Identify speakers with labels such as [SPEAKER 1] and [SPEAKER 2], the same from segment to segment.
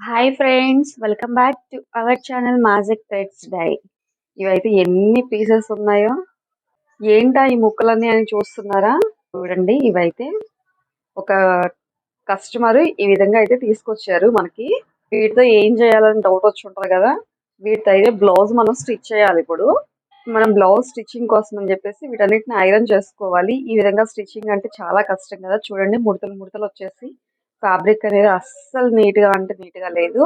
[SPEAKER 1] Hi friends welcome back to our channel magic threads die ఇవైతే ఎన్ని pieces ఉన్నాయో? ఏంటా ఈ ముక్కలన్నీ అని చూస్తున్నారా? చూడండి ఇవైతే ఒక కస్టమర్ ఈ విధంగా అయితే తీసుకొచ్చారు మనకి. వీటితో ఏం చేయాలని డౌట్ వచ్చి ఉంటుంది కదా? వీటితో అయితే బ్లౌజ్ మనం స్టిచ్ చేయాలి ఇప్పుడు. మనం బ్లౌజ్ స్టిచ్చింగ్ కోసం అని చెప్పేసి వీటన్నిటిని ఐరన్ చేసుకోవాలి. ఈ విధంగా స్టిచ్చింగ్ అంటే చాలా కష్టం కదా? చూడండి ముడతలు ముడతలు వచ్చేసి. ఫ్యాబ్రిక్ అనేది అస్సలు నీట్గా అంటే నీట్గా లేదు.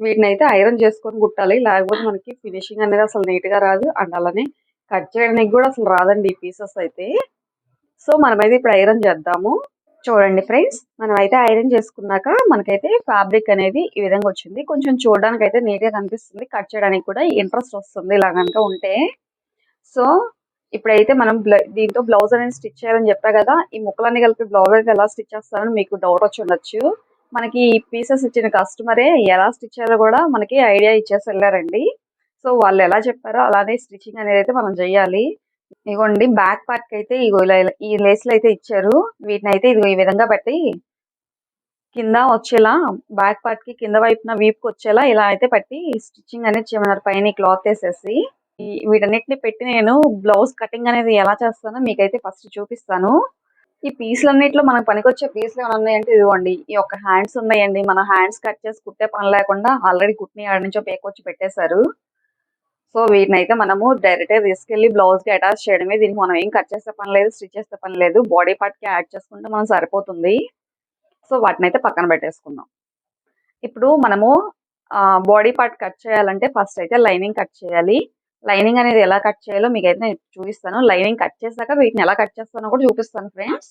[SPEAKER 1] వీటిని అయితే ఐరన్ చేసుకొని కుట్టాలి. లేకపోతే మనకి ఫినిషింగ్ అనేది అసలు నీట్గా రాదు. అండ్ అలానే కట్ చేయడానికి కూడా అసలు రాదండి ఈ పీసెస్ అయితే. సో మనమైతే ఇప్పుడు ఐరన్ చేద్దాము. చూడండి ఫ్రెండ్స్ మనం అయితే ఐరన్ చేసుకున్నాక మనకైతే ఫ్యాబ్రిక్ అనేది ఈ విధంగా వచ్చింది. కొంచెం చూడడానికి అయితే నీట్గా కనిపిస్తుంది. కట్ చేయడానికి కూడా ఇంట్రెస్ట్ వస్తుంది ఇలా కనుక ఉంటే. సో ఇప్పుడైతే మనం బ్ల- దీంతో బ్లౌజ్ అనేది స్టిచ్ చేయాలని చెప్పా కదా ఈ ముక్కలన్నీ కలిపి బ్లౌజ్ అయితే ఎలా స్టిచ్ చేస్తారని మీకు డౌట్ వచ్చి ఉండొచ్చు. మనకి ఈ పీసెస్ ఇచ్చిన కస్టమరే ఎలా స్టిచ్ చేయాలో కూడా మనకి ఐడియా ఇచ్చేసి వెళ్ళారండి. సో వాళ్ళు ఎలా చెప్పారో అలానే స్టిచ్చింగ్ అనేది అయితే మనం చేయాలి. ఇగోండి బ్యాక్ పార్ట్కి అయితే ఇగో ఇలా ఈ లేస్లు అయితే ఇచ్చారు. వీటిని అయితే ఇదిగో ఈ విధంగా పెట్టి కింద వచ్చేలా బ్యాక్ పార్ట్కి కింద వైపున వీపుకి వచ్చేలా ఇలా అయితే పెట్టి స్టిచ్చింగ్ అనేది చేయమన్నారు. పైన క్లాత్ వేసేసి. వీటన్నిటిని పెట్టి నేను బ్లౌజ్ కటింగ్ అనేది ఎలా చేస్తానో మీకైతే ఫస్ట్ చూపిస్తాను. ఈ పీసులన్నిట్లో మనకు పనికొచ్చే పీసులు ఏమైనా ఉన్నాయంటే ఇదిగోండి. ఈ యొక్క హ్యాండ్స్ ఉన్నాయండి. మన హ్యాండ్స్ కట్ చేసి కుట్టే పని లేకుండా ఆల్రెడీ కుట్టిన ఆడ నుంచో పేకొచ్చి పెట్టేశారు. సో వీటిని అయితే మనము డైరెక్ట్ తీసుకెళ్ళి బ్లౌజ్కి అటాచ్ చేయడమే. దీనికి మనం ఏం కట్ చేసే పని లేదు స్టిచ్ చేసే పని లేదు. బాడీ పార్ట్కి యాడ్ చేసుకుంటే మనం సరిపోతుంది. సో వాటిని అయితే పక్కన పెట్టేసుకుందాం. ఇప్పుడు మనము బాడీ పార్ట్ కట్ చేయాలంటే ఫస్ట్ అయితే లైనింగ్ కట్ చేయాలి. లైనింగ్ అనేది ఎలా కట్ చేయాలో మీకు అయితే నేను చూపిస్తాను. లైనింగ్ కట్ చేశాక వీటిని ఎలా కట్ చేస్తానో కూడా చూపిస్తాను ఫ్రెండ్స్.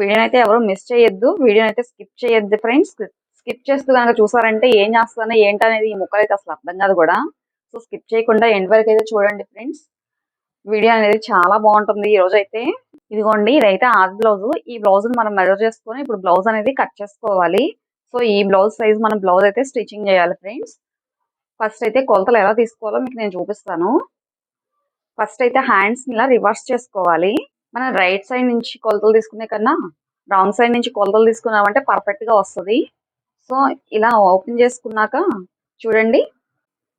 [SPEAKER 1] వీడియోని అయితే ఎవరు మిస్ చేయొద్దు. వీడియోని అయితే స్కిప్ చేయొద్దు ఫ్రెండ్స్. స్కిప్ చేస్తూ కనుక చూసారంటే ఏం చేస్తానో ఏంటనేది ఈ ముక్కలు అయితే అసలు అర్థం కాదు కూడా. సో స్కిప్ చేయకుండా ఎండ్ వరకు అయితే చూడండి ఫ్రెండ్స్. వీడియో అనేది చాలా బాగుంటుంది ఈ రోజు అయితే. ఇదిగోండి ఇదైతే ఆది బ్లౌజ్. ఈ బ్లౌజ్ మనం మెజర్ చేసుకొని ఇప్పుడు బ్లౌజ్ అనేది కట్ చేసుకోవాలి. సో ఈ బ్లౌజ్ సైజ్ మనం బ్లౌజ్ అయితే స్టిచ్చింగ్ చేయాలి ఫ్రెండ్స్. ఫస్ట్ అయితే కొలతలు ఎలా తీసుకోవాలో మీకు నేను చూపిస్తాను. ఫస్ట్ అయితే హ్యాండ్స్ని ఇలా రివర్స్ చేసుకోవాలి. మనం రైట్ సైడ్ నుంచి కొలతలు తీసుకునే కన్నా రాంగ్ సైడ్ నుంచి కొలతలు తీసుకున్నామంటే పర్ఫెక్ట్గా వస్తుంది. సో ఇలా ఓపెన్ చేసుకున్నాక చూడండి.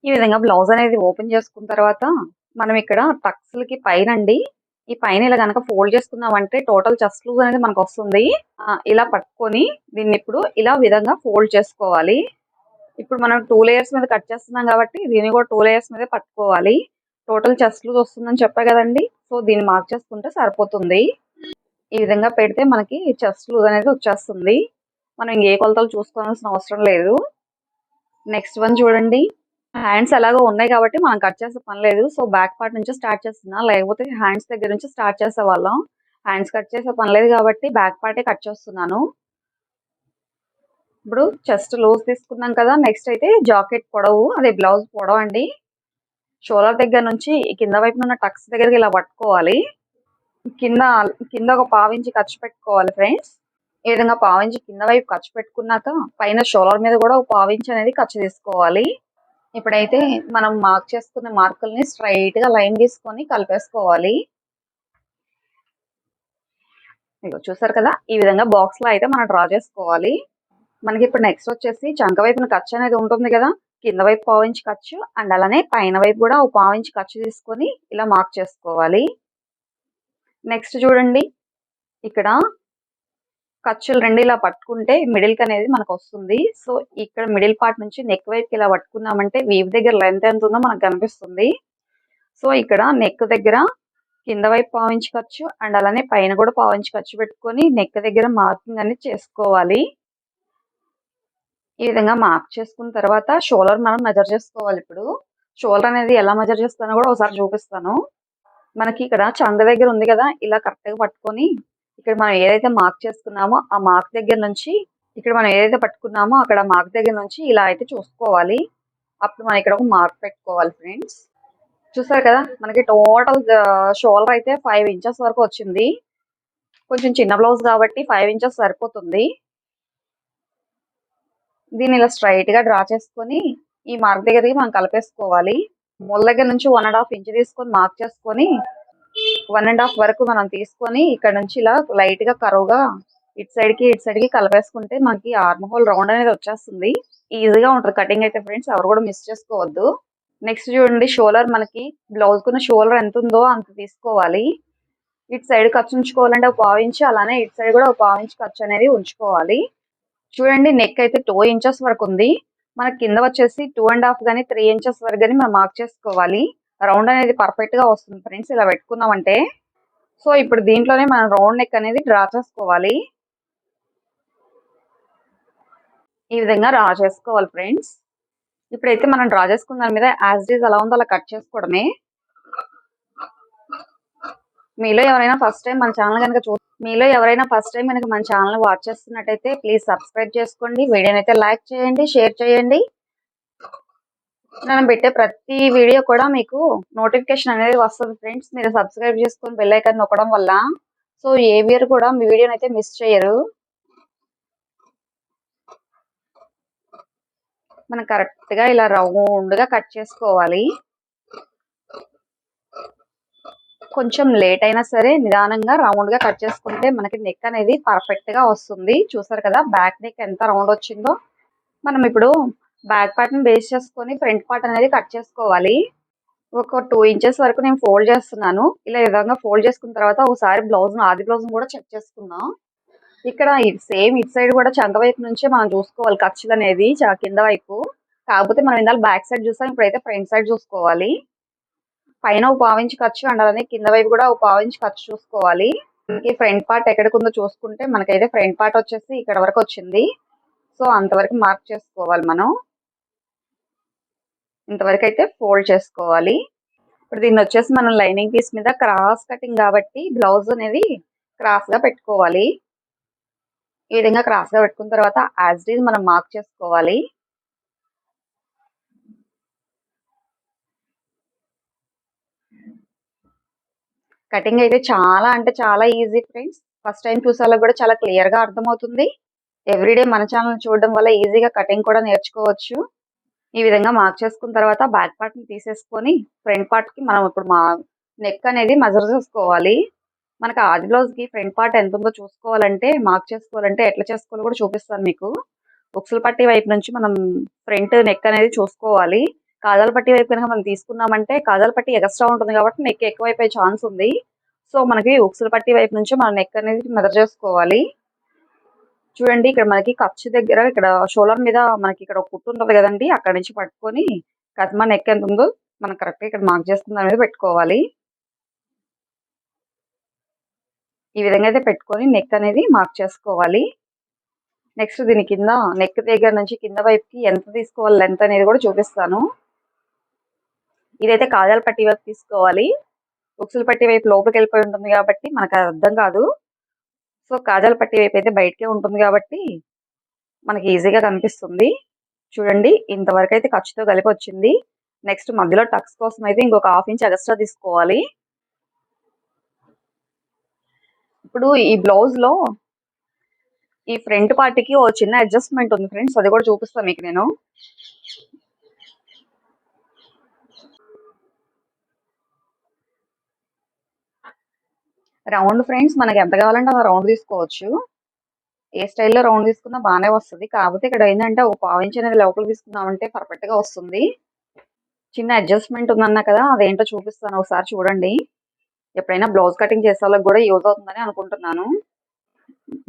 [SPEAKER 1] ఈ విధంగా బ్లౌజ్ అనేది ఓపెన్ చేసుకున్న తర్వాత మనం ఇక్కడ టక్స్లకి పైన అండి. ఈ పైన ఇలా కనుక ఫోల్డ్ చేసుకున్నామంటే టోటల్ చెస్ట్ లూజ్ అనేది మనకు వస్తుంది. ఇలా పట్టుకొని దీన్ని ఇప్పుడు ఇలా విధంగా ఫోల్డ్ చేసుకోవాలి. ఇప్పుడు మనం టూ లేయర్స్ మీద కట్ చేస్తున్నాం కాబట్టి దీన్ని కూడా టూ లేయర్స్ మీద పట్టుకోవాలి. టోటల్ చెస్ట్ లూజ్ వస్తుందని చెప్పా కదండి. సో దీన్ని మార్క్ చేసుకుంటే సరిపోతుంది. ఈ విధంగా పెడితే మనకి చెస్ట్ లూజ్ అనేది వచ్చేస్తుంది. మనం ఇంకే కొలతలు చూసుకోవాల్సిన అవసరం లేదు. నెక్స్ట్ వన్ చూడండి. హ్యాండ్స్ ఎలాగో ఉన్నాయి కాబట్టి మనం కట్ చేసే పని లేదు. సో బ్యాక్ పార్ట్ నుంచి స్టార్ట్ చేస్తున్నా. లేకపోతే హ్యాండ్స్ దగ్గర నుంచి స్టార్ట్ చేసే వాళ్ళం. హ్యాండ్స్ కట్ చేసే పని లేదు కాబట్టి బ్యాక్ పార్టే కట్ చేస్తున్నాను. ఇప్పుడు చెస్ట్ లూజ్ తీసుకున్నాం కదా నెక్స్ట్ అయితే జాకెట్ పొడవు అదే బ్లౌజ్ పొడవు అండి. షోలర్ దగ్గర నుంచి కింద వైపున ఉన్న టక్స్ దగ్గరికి ఇలా పట్టుకోవాలి. కింద కింద ఒక పావించి ఖర్చు పెట్టుకోవాలి ఫ్రెండ్స్ ఈ విధంగా పావించి కింద వైపు ఖర్చు పెట్టుకున్నాక పైన షోలర్ మీద కూడా ఒక పావించి అనేది ఖర్చు తీసుకోవాలి. ఇప్పుడైతే మనం మార్క్ చేసుకున్న మార్కుల్ని స్ట్రైట్గా లైన్ తీసుకొని కలిపేసుకోవాలి. చూసారు కదా ఈ విధంగా బాక్స్లో అయితే మనం డ్రా చేసుకోవాలి. మనకి ఇప్పుడు నెక్స్ట్ వచ్చేసి చంక వైపున ఖర్చు అనేది ఉంటుంది కదా. కింద వైపు పావించి ఖర్చు అండ్ అలానే పైన వైపు కూడా ఒక పావించి ఖర్చు తీసుకొని ఇలా మార్క్ చేసుకోవాలి. నెక్స్ట్ చూడండి. ఇక్కడ ఖర్చులు రెండు ఇలా పట్టుకుంటే మిడిల్కి అనేది మనకు వస్తుంది. సో ఇక్కడ మిడిల్ పార్ట్ నుంచి నెక్ వైపుకి ఇలా పట్టుకున్నామంటే వీవ్ దగ్గర లెంత్ ఎంత ఉందో మనకు కనిపిస్తుంది. సో ఇక్కడ నెక్ దగ్గర కింద వైపు పావించి ఖర్చు అండ్ అలానే పైన కూడా పావించి ఖర్చు పెట్టుకొని నెక్ దగ్గర మార్కింగ్ అనేది చేసుకోవాలి. ఈ విధంగా మార్క్ చేసుకున్న తర్వాత షోలర్ మనం మెజర్ చేసుకోవాలి ఇప్పుడు. షోల్డర్ అనేది ఎలా మెజర్ చేస్తానో కూడా ఒకసారి చూపిస్తాను. మనకి ఇక్కడ చంగ దగ్గర ఉంది కదా ఇలా కరెక్ట్గా పట్టుకొని ఇక్కడ మనం ఏదైతే మార్క్ చేసుకున్నామో ఆ మార్క్ దగ్గర నుంచి ఇక్కడ మనం ఏదైతే పట్టుకున్నామో అక్కడ మార్క్ దగ్గర నుంచి ఇలా అయితే చూసుకోవాలి. అప్పుడు మనం ఇక్కడ ఒక మార్క్ పెట్టుకోవాలి ఫ్రెండ్స్ చూసారు కదా మనకి టోటల్ షోల్డర్ అయితే ఫైవ్ ఇంచెస్ వరకు వచ్చింది. కొంచెం చిన్న బ్లౌజ్ కాబట్టి ఫైవ్ ఇంచెస్ సరిపోతుంది. దీన్ని ఇలా స్ట్రైట్గా డ్రా చేసుకొని ఈ మార్క్ దగ్గరికి మనం కలిపేసుకోవాలి. మూల దగ్గర నుంచి వన్ అండ్ హాఫ్ ఇంచ్ తీసుకొని మార్క్ చేసుకొని వన్ అండ్ హాఫ్ వరకు మనం తీసుకొని ఇక్కడ నుంచి ఇలా లైట్గా కరువుగా ఇటు సైడ్కి ఇటు సైడ్కి కలిపేసుకుంటే మనకి ఆర్మ్ హోల్ రౌండ్ అనేది వచ్చేస్తుంది. ఈజీగా ఉంటుంది కటింగ్ అయితే ఫ్రెండ్స్ ఎవరు కూడా మిస్ చేసుకోవద్దు. నెక్స్ట్ చూడండి షోలర్ మనకి బ్లౌజ్ కున్న షోలర్ ఎంత ఉందో అంత తీసుకోవాలి. ఇటు సైడ్ ఖర్చు ఉంచుకోవాలంటే ఒక పావు ఇంచు అలానే ఇటు సైడ్ కూడా ఒక పావు ఇంచు ఖర్చు అనేది ఉంచుకోవాలి. చూడండి నెక్ అయితే టూ ఇంచెస్ వరకు ఉంది. మనకి కింద వచ్చేసి టూ అండ్ హాఫ్ గానీ త్రీ ఇంచెస్ వరకు గానీ మనం మార్క్ చేసుకోవాలి. రౌండ్ అనేది పర్ఫెక్ట్గా వస్తుంది ఫ్రెండ్స్ ఇలా పెట్టుకున్నామంటే సో ఇప్పుడు దీంట్లోనే మనం రౌండ్ నెక్ అనేది డ్రా చేసుకోవాలి. ఈ విధంగా డ్రా చేసుకోవాలి ఫ్రెండ్స్ ఇప్పుడైతే మనం డ్రా చేసుకున్న దాని మీద యాజ్ డీజ్ అలా ఉందో అలా కట్ చేసుకోవడమే. మీలో ఎవరైనా ఫస్ట్ టైం మన ఛానల్ కనుక చూ మీలో ఎవరైనా ఫస్ట్ టైం మనకి మన ఛానల్ వాచ్ చేస్తున్నట్టయితే ప్లీజ్ సబ్స్క్రైబ్ చేసుకోండి. వీడియోని అయితే లైక్ చేయండి షేర్ చేయండి. నేను పెట్టే ప్రతి వీడియో కూడా మీకు నోటిఫికేషన్ అనేది వస్తుంది ఫ్రెండ్స్ మీరు సబ్స్క్రైబ్ చేసుకొని బెల్ ఐకాన్ నొక్కడం వల్ల సో ఏ వీరు కూడా మీ వీడియోని అయితే మిస్ చేయరు. మనం కరెక్ట్గా ఇలా రౌండ్గా కట్ చేసుకోవాలి. కొంచెం లేట్ అయినా సరే నిదానంగా రౌండ్గా కట్ చేసుకుంటే మనకి నెక్ అనేది పర్ఫెక్ట్గా వస్తుంది. చూసారు కదా బ్యాక్ నెక్ ఎంత రౌండ్ వచ్చిందో. మనం ఇప్పుడు బ్యాక్ పార్ట్ని బేస్ చేసుకొని ఫ్రంట్ పార్ట్ అనేది కట్ చేసుకోవాలి. ఒక టూ ఇంచెస్ వరకు నేను ఫోల్డ్ చేస్తున్నాను. ఇలా ఈ విధంగా ఫోల్డ్ చేసుకున్న తర్వాత ఒకసారి బ్లౌజ్ ఆది బ్లౌజ్ కూడా చెక్ చేసుకుందాం. ఇక్కడ సేమ్ ఇటు సైడ్ కూడా చంక వైపు నుంచే మనం చూసుకోవాలి ఖర్చులు అనేది చా- కింద వైపు. కాకపోతే మనం ఇందాక బ్యాక్ సైడ్ చూస్తాం ఇప్పుడైతే ఫ్రంట్ సైడ్ చూసుకోవాలి. పైన ఒక పావు ఇంచ్ ఖర్చు ఉండాలని కింద వైపు కూడా ఒక పావు ఇంచ్ ఖర్చు చూసుకోవాలి. ఈ ఫ్రంట్ పార్ట్ ఎక్కడికి ఉందో చూసుకుంటే మనకైతే ఫ్రంట్ పార్ట్ వచ్చేసి ఇక్కడ వరకు వచ్చింది. సో అంతవరకు మార్క్ చేసుకోవాలి మనం. ఇంతవరకు అయితే ఫోల్డ్ చేసుకోవాలి. ఇప్పుడు దీన్ని వచ్చేసి మనం లైనింగ్ పీస్ మీద క్రాస్ కటింగ్ కాబట్టి బ్లౌజ్ అనేది క్రాస్గా పెట్టుకోవాలి. ఈ విధంగా క్రాస్గా పెట్టుకున్న తర్వాత యాజ్ డీజ్ మనం మార్క్ చేసుకోవాలి. కటింగ్ అయితే చాలా అంటే చాలా ఈజీ ఫ్రెండ్స్. ఫస్ట్ టైం చూసేలా కూడా చాలా క్లియర్గా అర్థమవుతుంది. ఎవ్రీడే మన ఛానల్ చూడడం వల్ల ఈజీగా కటింగ్ కూడా నేర్చుకోవచ్చు. ఈ విధంగా మార్క్ చేసుకున్న తర్వాత బ్యాక్ పార్ట్ని తీసేసుకొని ఫ్రంట్ పార్ట్కి మనం ఇప్పుడు మా నెక్ అనేది మెజర్ చేసుకోవాలి. మనకి ఆది బ్లౌజ్కి ఫ్రంట్ పార్ట్ ఎంత ఉందో చూసుకోవాలంటే మార్క్ చేసుకోవాలంటే ఎట్లా చేసుకోవాలో కూడా చూపిస్తాను మీకు. ఉక్సల పట్టి వైపు నుంచి మనం ఫ్రంట్ నెక్ అనేది చూసుకోవాలి. కాజాల పట్టి వైపు కనుక మనం తీసుకున్నామంటే కాజాల పట్టి ఎక్స్ట్రా ఉంటుంది కాబట్టి నెక్ ఎక్కువైపోయే ఛాన్స్ ఉంది. సో మనకి ఉక్సుల పట్టి వైపు నుంచి మన నెక్ అనేది మెదర్ చేసుకోవాలి. చూడండి ఇక్కడ మనకి ఖర్చు దగ్గర ఇక్కడ షోలర్ మీద మనకి ఇక్కడ ఒక కుట్టు ఉంటుంది కదండి అక్కడ నుంచి పట్టుకొని కస్మా నెక్ ఎంత ఉందో మనం కరెక్ట్ ఇక్కడ మార్క్ చేసుకున్న దాని మీద పెట్టుకోవాలి. ఈ విధంగా అయితే పెట్టుకొని నెక్ అనేది మార్క్ చేసుకోవాలి. నెక్స్ట్ దీని కింద నెక్ దగ్గర నుంచి కింద వైపుకి ఎంత తీసుకోవాలి లెంత్ అనేది కూడా చూపిస్తాను. ఇదైతే కాజాల పట్టి వైపు తీసుకోవాలి. ఉక్సుల పట్టి వైపు లోపలికి వెళ్ళిపోయి ఉంటుంది కాబట్టి మనకు అర్థం కాదు. సో కాజాల పట్టి వైపు అయితే బయటకే ఉంటుంది కాబట్టి మనకి ఈజీగా కనిపిస్తుంది. చూడండి ఇంతవరకు అయితే ఖర్చుతో కలిపి వచ్చింది. నెక్స్ట్ మధ్యలో టక్స్ కోసం అయితే ఇంకొక హాఫ్ ఇంచ్ ఎక్స్ట్రా తీసుకోవాలి. ఇప్పుడు ఈ బ్లౌజ్లో ఈ ఫ్రంట్ పార్ట్కి ఓ చిన్న అడ్జస్ట్మెంట్ ఉంది ఫ్రెండ్స్ అది కూడా చూపిస్తాను మీకు నేను. రౌండ్ ఫ్రెండ్స్ మనకి ఎంత కావాలంటే అలా రౌండ్ తీసుకోవచ్చు. ఏ స్టైల్లో రౌండ్ తీసుకున్నా బాగానే వస్తుంది. కాకపోతే ఇక్కడ ఏంటంటే ఒక పావు ఇంచ్ అనేది లోపల తీసుకున్నామంటే పర్ఫెక్ట్గా వస్తుంది. చిన్న అడ్జస్ట్మెంట్ ఉందన్నా కదా అదేంటో చూపిస్తాను. ఒకసారి చూడండి. ఎప్పుడైనా బ్లౌజ్ కటింగ్ చేసే వాళ్ళకి కూడా యూజ్ అవుతుందని అనుకుంటున్నాను.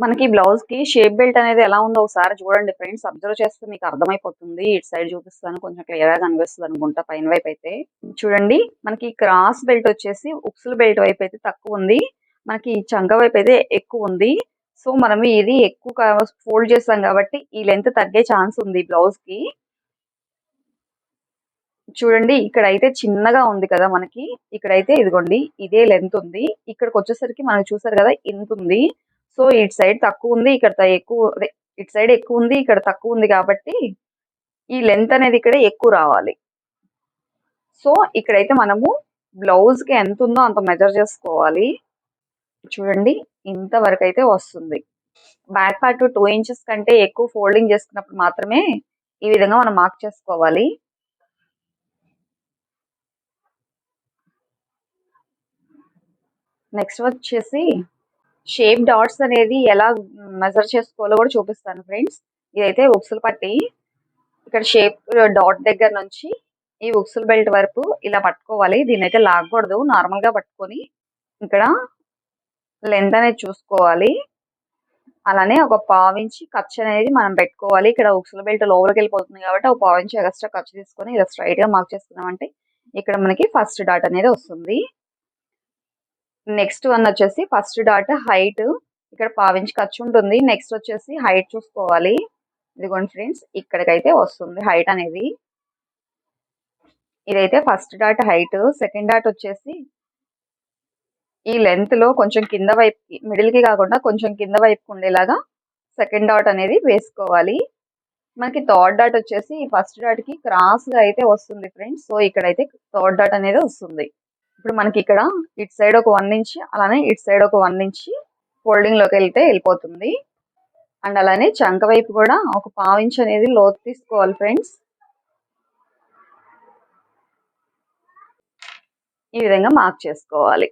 [SPEAKER 1] మనకి బ్లౌజ్కి షేప్ బెల్ట్ అనేది ఎలా ఉందో ఒకసారి చూడండి ఫ్రెండ్స్. అబ్జర్వ్ చేస్తే మీకు అర్థమైపోతుంది. ఇటు సైడ్ చూపిస్తాను. కొంచెం క్లియర్గా కనిపిస్తుంది అనుకుంటా పైన వైపు అయితే. చూడండి మనకి క్రాస్ బెల్ట్ వచ్చేసి ఉక్సుల బెల్ట్ వైపు అయితే తక్కువ ఉంది. మనకి చంక వైపు అయితే ఎక్కువ ఉంది. సో మనం ఇది ఎక్కువ ఫోల్డ్ చేస్తాం కాబట్టి ఈ లెంత్ తగ్గే ఛాన్స్ ఉంది బ్లౌజ్కి. చూడండి ఇక్కడ అయితే చిన్నగా ఉంది కదా మనకి. ఇక్కడైతే ఇదిగోండి ఇదే లెంత్ ఉంది. ఇక్కడికి వచ్చేసరికి మనం చూసారు కదా ఇంత ఉంది. సో ఇటు సైడ్ తక్కువ ఉంది ఇక్కడ ఎక్కువ ఇటు సైడ్ ఎక్కువ ఉంది ఇక్కడ తక్కువ ఉంది కాబట్టి ఈ లెంత్ అనేది ఇక్కడ ఎక్కువ రావాలి. సో ఇక్కడైతే మనము బ్లౌజ్కి ఎంత ఉందో అంత మెజర్ చేసుకోవాలి. చూడండి ఇంత వరకు అయితే వస్తుంది. బ్యాక్ పార్ట్ టూ ఇంచెస్ కంటే ఎక్కువ ఫోల్డింగ్ చేసుకున్నప్పుడు మాత్రమే ఈ విధంగా మనం మార్క్ చేసుకోవాలి. నెక్స్ట్ వచ్చేసి షేప్ డాట్స్ అనేది ఎలా మెజర్ చేసుకోవాలో కూడా చూపిస్తాను ఫ్రెండ్స్. ఇదైతే ఉక్సులు పట్టి ఇక్కడ షేప్ డాట్ దగ్గర నుంచి ఈ ఉక్సులు బెల్ట్ వరకు ఇలా పట్టుకోవాలి. దీని అయితే లాగకూడదు. నార్మల్గా పట్టుకొని ఇక్కడ లెంత్ అనేది చూసుకోవాలి. అలానే ఒక పావించి ఖర్చు అనేది మనం పెట్టుకోవాలి. ఇక్కడ ఉక్సుల బెల్ట్ లోపలికి వెళ్ళిపోతుంది కాబట్టి ఒక పావించి ఎక్స్ట్రా ఖర్చు తీసుకొని ఇలా స్ట్రైట్గా మార్క్ చేసుకున్నామంటే ఇక్కడ మనకి ఫస్ట్ డాట్ అనేది వస్తుంది. నెక్స్ట్ వన్ వచ్చేసి ఫస్ట్ డాట్ హైట్. ఇక్కడ పావించి ఖర్చు ఉంటుంది. నెక్స్ట్ వచ్చేసి హైట్ చూసుకోవాలి. ఇదిగోండి ఫ్రెండ్స్ ఇక్కడికైతే వస్తుంది హైట్ అనేది. ఇదైతే first dot height. Second dot వచ్చేసి ఈ లెంత్లో కొంచెం కింద వైపుకి మిడిల్కి కాకుండా కొంచెం కింద వైపుకి ఉండేలాగా సెకండ్ డాట్ అనేది వేసుకోవాలి. మనకి థర్డ్ డాట్ వచ్చేసి ఫస్ట్ డాట్కి క్రాస్గా అయితే వస్తుంది ఫ్రెండ్స్ సో ఇక్కడైతే థర్డ్ డాట్ అనేది వస్తుంది. ఇప్పుడు మనకి ఇక్కడ ఇటు సైడ్ ఒక వన్ ఇంచ్ అలానే ఇటు సైడ్ ఒక వన్ ఇంచ్ ఫోల్డింగ్లోకి వెళ్తే వెళ్ళిపోతుంది. అండ్ అలానే చంక వైపు కూడా ఒక పావు ఇంచ్ అనేది లోతు తీసుకోవాలి ఫ్రెండ్స్ ఈ విధంగా మార్క్ చేసుకోవాలి.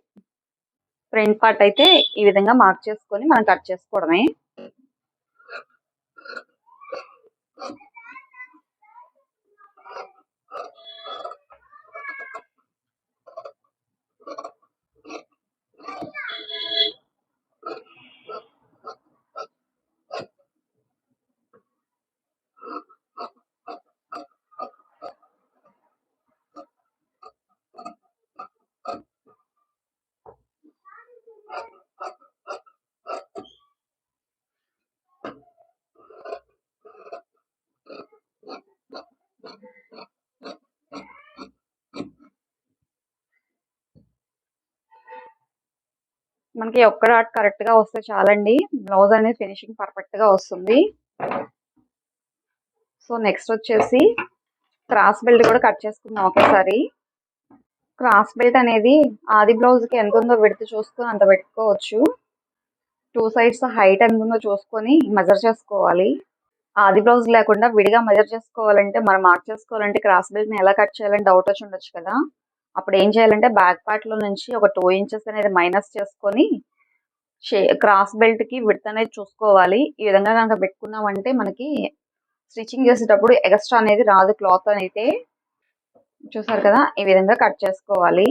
[SPEAKER 1] ఫ్రంట్ పార్ట్ అయితే ఈ విధంగా మార్క్ చేసుకొని మనం కట్ చేసుకోవడమే. మనకి ఒక్క డాట్ కరెక్ట్గా వస్తే చాలండి. బ్లౌజ్ అనేది ఫినిషింగ్ పర్ఫెక్ట్గా వస్తుంది. సో నెక్స్ట్ వచ్చేసి క్రాస్ బెల్ట్ కూడా కట్ చేసుకుందాం ఒకేసారి. క్రాస్ బెల్ట్ అనేది ఆది బ్లౌజ్కి ఎంత ఉందో విడత చూసుకొని అంత పెట్టుకోవచ్చు. టూ సైడ్స్ హైట్ ఎంత ఉందో చూసుకొని మెజర్ చేసుకోవాలి. ఆది బ్లౌజ్ లేకుండా విడిగా మెజర్ చేసుకోవాలంటే మనం మార్క్ చేసుకోవాలంటే క్రాస్ బెల్ట్ని ఎలా కట్ చేయాలని డౌట్ వచ్చి ఉండొచ్చు కదా. అప్పుడు ఏం చేయాలంటే బ్యాక్ పార్ట్లో నుంచి ఒక టూ ఇంచెస్ అనేది మైనస్ చేసుకొని క్రాస్ బెల్ట్కి విడత అనేది చూసుకోవాలి. ఈ విధంగా కనుక పెట్టుకున్నామంటే మనకి స్టిచ్చింగ్ చేసేటప్పుడు ఎక్స్ట్రా అనేది రాదు. క్లాత్ అయితే చూసారు కదా? ఈ విధంగా కట్ చేసుకోవాలి.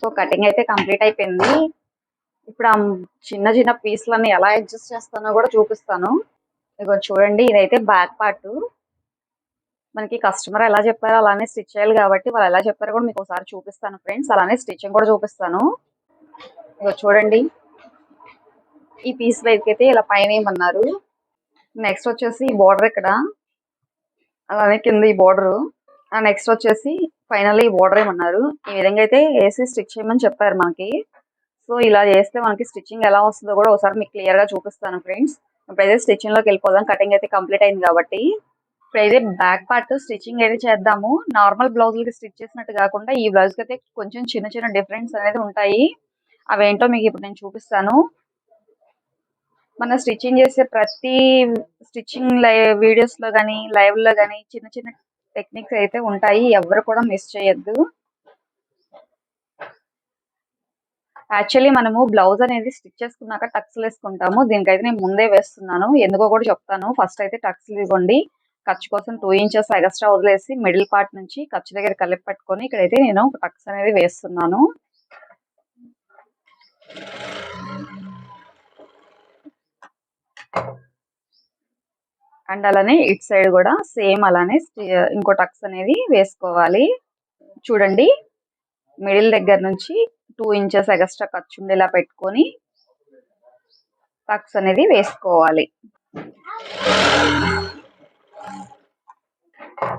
[SPEAKER 1] సో కటింగ్ అయితే కంప్లీట్ అయిపోయింది. ఇప్పుడు ఆ చిన్న చిన్న పీస్లన్నీ ఎలా అడ్జస్ట్ చేస్తానో కూడా చూపిస్తాను. ఇదిగో చూడండి ఇదైతే బ్యాక్ పార్ట్. మనకి కస్టమర్ ఎలా చెప్పారో అలానే స్టిచ్ చేయాలి కాబట్టి వాళ్ళు ఎలా చెప్పారో కూడా మీకు ఒకసారి చూపిస్తాను ఫ్రెండ్స్. అలానే స్టిచ్చింగ్ కూడా చూపిస్తాను. ఇదిగో చూడండి. ఈ పీస్ వైపు అయితే ఇలా పైన ఏమన్నారు? నెక్స్ట్ వచ్చేసి ఈ బార్డర్ ఇక్కడ. అలానే కింద ఈ బోర్డర్. నెక్స్ట్ వచ్చేసి ఫైనల్లీ బోర్డర్ ఏమన్నారు? ఈ విధంగా అయితే వేసి స్టిచ్ చేయమని చెప్పారు మనకి సో ఇలా చేస్తే మనకి స్టిచ్చింగ్ ఎలా వస్తుందో కూడా ఒకసారి మీకు క్లియర్గా చూపిస్తాను ఫ్రెండ్స్. ఇప్పుడైతే స్టిచ్చింగ్లోకి వెళ్ళిపోదాం. కటింగ్ అయితే కంప్లీట్ అయింది కాబట్టి. ఇప్పుడైతే బ్యాక్ పార్ట్ స్టిచ్చింగ్ అయితే చేద్దాము. నార్మల్ బ్లౌజులకి స్టిచ్ చేసినట్టు కాకుండా ఈ బ్లౌజ్కి అయితే కొంచెం చిన్న చిన్న డిఫరెన్స్ అనేది ఉంటాయి. అవేంటో మీకు ఇప్పుడు నేను చూపిస్తాను. మన స్టిచ్చింగ్ చేసే ప్రతి స్టిచ్చింగ్ లైవ్ వీడియోస్లో కానీ లైవ్లో కానీ చిన్న చిన్న టెక్నిక్స్ అయితే ఉంటాయి ఎవరు కూడా మిస్ చేయొద్దు. యాక్చువల్లీ మనము బ్లౌజ్ అనేది స్టిచ్ చేసుకున్నాక టక్స్లు వేసుకుంటాము. దీనికైతే నేను ముందే వేస్తున్నాను. ఎందుకో కూడా చెప్తాను. ఫస్ట్ అయితే టక్స్లు ఇవ్వండి. ఖర్చు కోసం టూ ఇంచెస్ ఎగస్ట్రా వదిలేసి మిడిల్ పార్ట్ నుంచి ఖర్చు దగ్గర కలిపి పెట్టుకొని ఇక్కడైతే నేను టక్స్ అనేది వేస్తున్నాను. అండ్ అలానే ఇట్ సైడ్ కూడా సేమ్ అలానే ఇంకో టక్స్ అనేది వేసుకోవాలి. చూడండి మిడిల్ దగ్గర నుంచి టూ ఇంచెస్ ఎక్స్ట్రా ఖర్చు ఉండేలా పెట్టుకొని టక్స్ అనేది వేసుకోవాలి.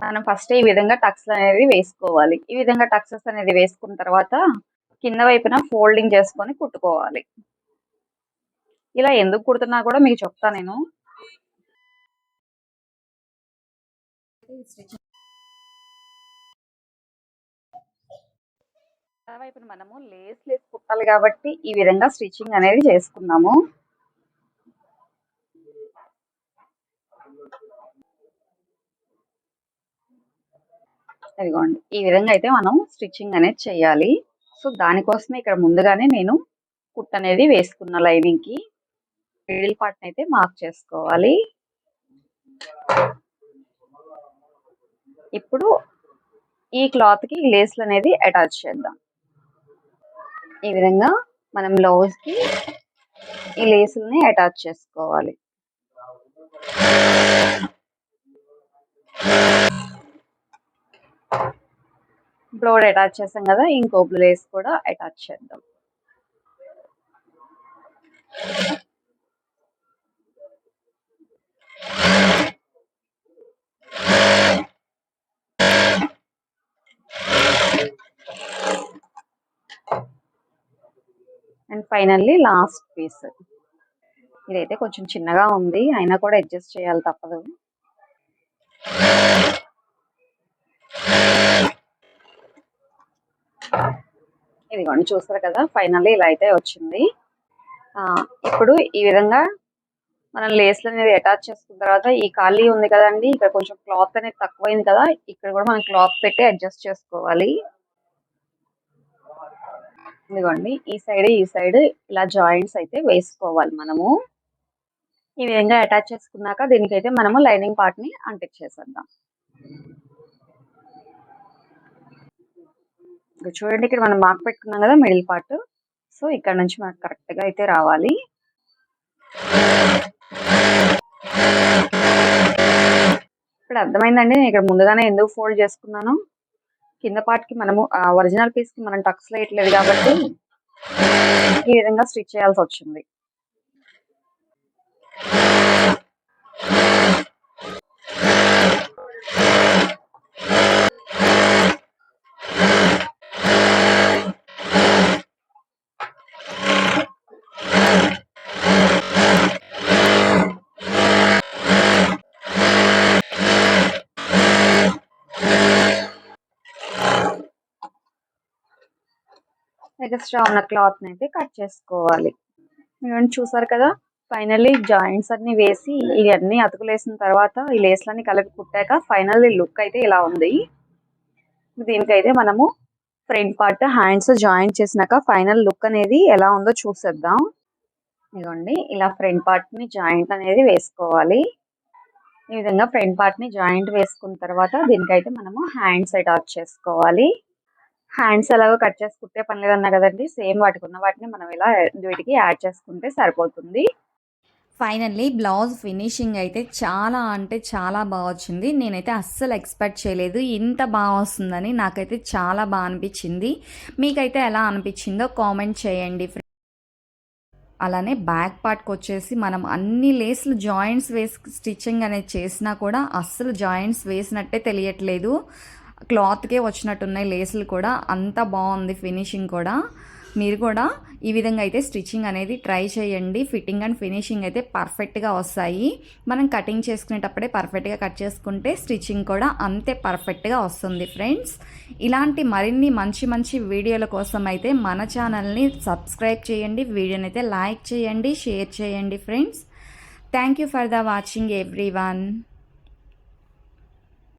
[SPEAKER 1] మనం ఫస్ట్ ఈ విధంగా టక్స్ అనేది వేసుకోవాలి. ఈ విధంగా టక్సెస్ అనేది వేసుకున్న తర్వాత కింద వైపున ఫోల్డింగ్ చేసుకొని కుట్టుకోవాలి. ఇలా ఎందుకు కుడుతున్నా కూడా మీకు చెప్తా నేను. వైపున మనము లేస్ లేస్ కుట్టాలి కాబట్టి ఈ విధంగా స్టిచ్చింగ్ అనేది చేసుకున్నాము. ఇదిగోండి ఈ విధంగా అయితే మనం స్టిచ్చింగ్ అనేది చేయాలి. సో దానికోసమే ఇక్కడ ముందుగానే నేను కుట్ అనేది వేసుకున్న లైనింగ్కి మిడిల్ పార్ట్ అయితే మార్క్ చేసుకోవాలి. ఇప్పుడు ఈ క్లాత్కి లేస్లు అనేది అటాచ్ చేద్దాం. ఈ విధంగా మనం బ్లౌజ్కి ఈ లేసుల్ని అటాచ్ చేసుకోవాలి. బ్లౌడ్ అటాచ్ చేసాం కదా ఇంకో లేస్ కూడా అటాచ్ చేద్దాం. అండ్ ఫైనల్లీ లాస్ట్ పీస్ ఇదైతే కొంచెం చిన్నగా ఉంది. అయినా కూడా అడ్జస్ట్ చేయాలి తప్పదు. ఇదిగోండి చూస్తారు కదా? ఫైనల్లీ ఇలా అయితే వచ్చింది. ఆ, ఇప్పుడు ఈ విధంగా మనం లేస్లు అనేది అటాచ్ చేసుకున్న తర్వాత ఈ ఖాళీ ఉంది కదండి. ఇక్కడ కొంచెం క్లాత్ అనేది తక్కువైంది కదా. ఇక్కడ కూడా మనం క్లాత్ పెట్టి అడ్జస్ట్ చేసుకోవాలి. ఇదిగోండి ఈ సైడ్ ఈ సైడ్ ఇలా జాయింట్స్ అయితే వేసుకోవాలి మనము. ఈ విధంగా అటాచ్ చేసుకున్నాక దీనికైతే మనము లైనింగ్ పార్ట్ని అంటించేసేద్దాం చూడండి ఇక్కడ మనం మార్క్ పెట్టుకున్నాం కదా మిడిల్ పార్ట్. సో ఇక్కడ నుంచి మనకు కరెక్ట్గా అయితే రావాలి. ఇప్పుడు అర్థమైందండి? నేను ఇక్కడ ముందుగానే ఎందుకు ఫోల్డ్ చేసుకున్నాను? కింద పార్ట్కి మనము ఒరిజినల్ పీస్కి మనం టక్స్ వేయట్లేదు కాబట్టి ఈ విధంగా స్టిచ్ చేయాల్సి వచ్చింది. ఎక్స్ట్రా ఉన్న క్లాత్ అయితే కట్ చేసుకోవాలి. ఇవన్నీ చూసారు కదా? ఫైనల్లీ జాయింట్స్ అన్ని వేసి ఇవన్నీ అతుకులేసిన తర్వాత ఈ లేస్లన్నీ కలిపి కుట్టాక ఫైనల్లీ లుక్ అయితే ఇలా ఉంది. దీనికైతే మనము ఫ్రంట్ పార్ట్ హ్యాండ్స్ జాయిన్ చేసినాక ఫైనల్ లుక్ అనేది ఎలా ఉందో చూసేద్దాం. ఇదిగోండి ఇలా ఫ్రంట్ పార్ట్ని జాయింట్ అనేది వేసుకోవాలి. ఈ విధంగా ఫ్రంట్ పార్ట్ని జాయింట్ వేసుకున్న తర్వాత దీనికైతే మనము హ్యాండ్స్ అటాచ్ చేసుకోవాలి. హ్యాండ్స్ ఎలాగో కట్ చేసి కుట్టే పని లేదన్నా కదండి సేమ్ వాటికి ఉన్న వాటిని మనం ఇలా వీటికి యాడ్ చేసుకుంటే సరిపోతుంది.
[SPEAKER 2] ఫైనల్లీ బ్లౌజ్ ఫినిషింగ్ అయితే చాలా అంటే చాలా బాగా వచ్చింది. నేనైతే అస్సలు ఎక్స్పెక్ట్ చేయలేదు. ఇంత బాగా వస్తుందని నాకైతే చాలా బాగా అనిపించింది. మీకైతే ఎలా అనిపించిందో కామెంట్ చేయండి అలానే బ్యాక్ పార్ట్కి వచ్చేసి మనం అన్ని లేస్లు జాయింట్స్ వేసి స్టిచ్చింగ్ అనేది చేసినా కూడా అస్సలు జాయింట్స్ వేసినట్టే తెలియట్లేదు. క్లాత్కే వచ్చినట్టున్నాయి లేసులు కూడా. అంత బాగుంది ఫినిషింగ్ కూడా. మీరు కూడా ఈ విధంగా అయితే స్టిచ్చింగ్ అనేది ట్రై చేయండి. ఫిట్టింగ్ అండ్ ఫినిషింగ్ అయితే పర్ఫెక్ట్గా వస్తాయి. మనం కటింగ్ చేసుకునేటప్పుడే పర్ఫెక్ట్గా కట్ చేసుకుంటే స్టిచ్చింగ్ కూడా అంతే పర్ఫెక్ట్గా వస్తుంది ఫ్రెండ్స్. ఇలాంటి మరిన్ని మంచి మంచి వీడియోల కోసం అయితే మన ఛానల్ని సబ్స్క్రైబ్ చేయండి. వీడియోని అయితే లైక్ చేయండి షేర్ చేయండి friends. Thank you for the watching every